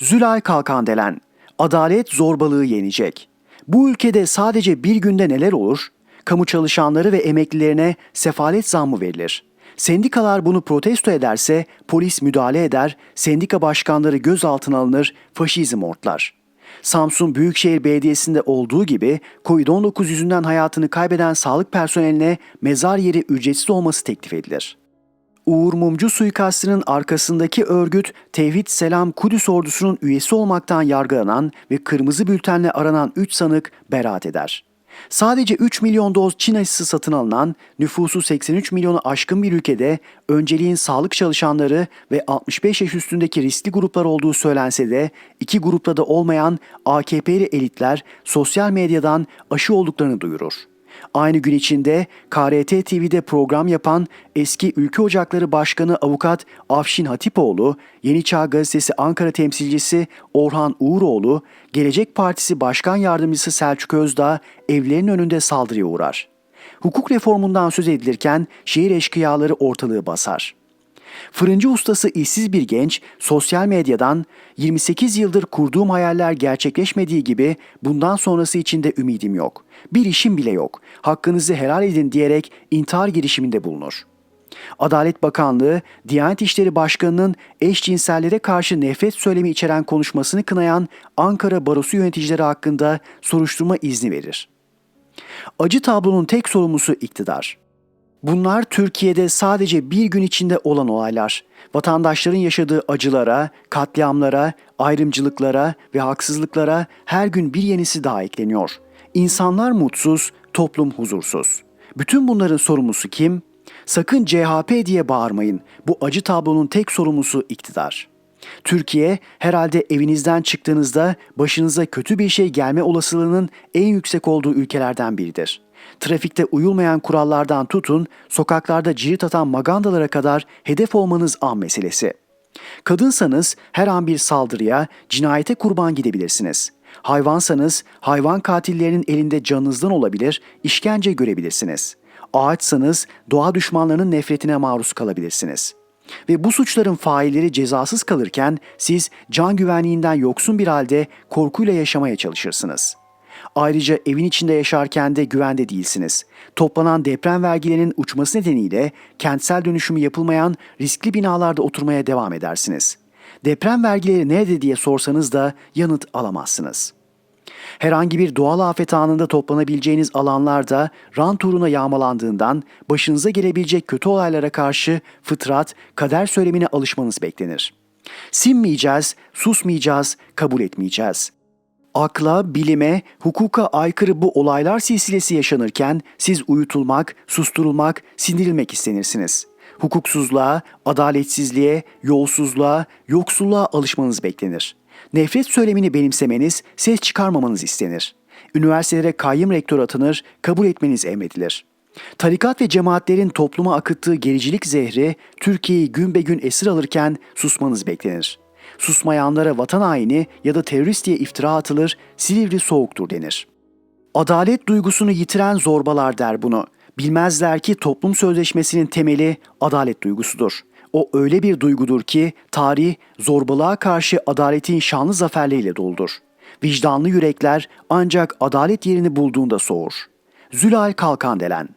Zülal Kalkandelen, adalet zorbalığı yenecek. Bu ülkede sadece bir günde neler olur? Kamu çalışanları ve emeklilerine sefalet zammı verilir. Sendikalar bunu protesto ederse polis müdahale eder, sendika başkanları gözaltına alınır, faşizm ortlar. Samsun Büyükşehir Belediyesi'nde olduğu gibi COVID-19 yüzünden hayatını kaybeden sağlık personeline mezar yeri ücretsiz olması teklif edilir. Uğur Mumcu suikastının arkasındaki örgüt Tevhid Selam Kudüs ordusunun üyesi olmaktan yargılanan ve kırmızı bültenle aranan 3 sanık beraat eder. Sadece 3 milyon doz Çin aşısı satın alınan, nüfusu 83 milyonu aşkın bir ülkede önceliğin sağlık çalışanları ve 65 yaş üstündeki riskli gruplar olduğu söylense de iki grupta da olmayan AKP'li elitler sosyal medyadan aşı olduklarını duyurur. Aynı gün içinde KRT TV'de program yapan eski Ülke Ocakları Başkanı Avukat Afşin Hatipoğlu, Yeni Çağ Gazetesi Ankara temsilcisi Orhan Uğuroğlu, Gelecek Partisi Başkan Yardımcısı Selçuk Özdağ evlerinin önünde saldırıya uğrar. Hukuk reformundan söz edilirken şehir eşkıyaları ortalığı basar. Fırıncı ustası işsiz bir genç sosyal medyadan 28 yıldır kurduğum hayaller gerçekleşmediği gibi bundan sonrası için de ümidim yok. Bir işim bile yok. Hakkınızı helal edin diyerek intihar girişiminde bulunur. Adalet Bakanlığı, Diyanet İşleri Başkanı'nın eşcinsellere karşı nefret söylemi içeren konuşmasını kınayan Ankara Barosu yöneticileri hakkında soruşturma izni verir. Acı tablonun tek sorumlusu iktidar. Bunlar Türkiye'de sadece bir gün içinde olan olaylar. Vatandaşların yaşadığı acılara, katliamlara, ayrımcılıklara ve haksızlıklara her gün bir yenisi daha ekleniyor. İnsanlar mutsuz, toplum huzursuz. Bütün bunların sorumlusu kim? Sakın CHP diye bağırmayın. Bu acı tablonun tek sorumlusu iktidar. Türkiye herhalde evinizden çıktığınızda başınıza kötü bir şey gelme olasılığının en yüksek olduğu ülkelerden biridir. Trafikte uyulmayan kurallardan tutun, sokaklarda cirit atan magandalara kadar hedef olmanız an meselesi. Kadınsanız her an bir saldırıya, cinayete kurban gidebilirsiniz. Hayvansanız hayvan katillerinin elinde canınızdan olabilir, işkence görebilirsiniz. Ağaçsanız doğa düşmanlarının nefretine maruz kalabilirsiniz. Ve bu suçların failleri cezasız kalırken siz can güvenliğinden yoksun bir halde korkuyla yaşamaya çalışırsınız.'' Ayrıca evin içinde yaşarken de güvende değilsiniz. Toplanan deprem vergilerinin uçması nedeniyle kentsel dönüşümü yapılmayan riskli binalarda oturmaya devam edersiniz. Deprem vergileri nerede diye sorsanız da yanıt alamazsınız. Herhangi bir doğal afet anında toplanabileceğiniz alanlarda rant uğruna yağmalandığından başınıza gelebilecek kötü olaylara karşı fıtrat, kader söylemine alışmanız beklenir. Sinmeyeceğiz, susmayacağız, kabul etmeyeceğiz.'' Akla, bilime, hukuka aykırı bu olaylar silsilesi yaşanırken siz uyutulmak, susturulmak, sindirilmek istenirsiniz. Hukuksuzluğa, adaletsizliğe, yolsuzluğa, yoksulluğa alışmanız beklenir. Nefret söylemini benimsemeniz, ses çıkarmamanız istenir. Üniversitelere kayyım rektör atanır, kabul etmeniz emredilir. Tarikat ve cemaatlerin topluma akıttığı gericilik zehri Türkiye'yi gün be gün esir alırken susmanız beklenir. Susmayanlara vatan haini ya da terörist diye iftira atılır, Silivri soğuktur denir. Adalet duygusunu yitiren zorbalar der bunu. Bilmezler ki toplum sözleşmesinin temeli adalet duygusudur. O öyle bir duygudur ki tarih zorbalığa karşı adaletin şanlı zaferleriyle doludur. Vicdanlı yürekler ancak adalet yerini bulduğunda soğur. Zülal Kalkandelen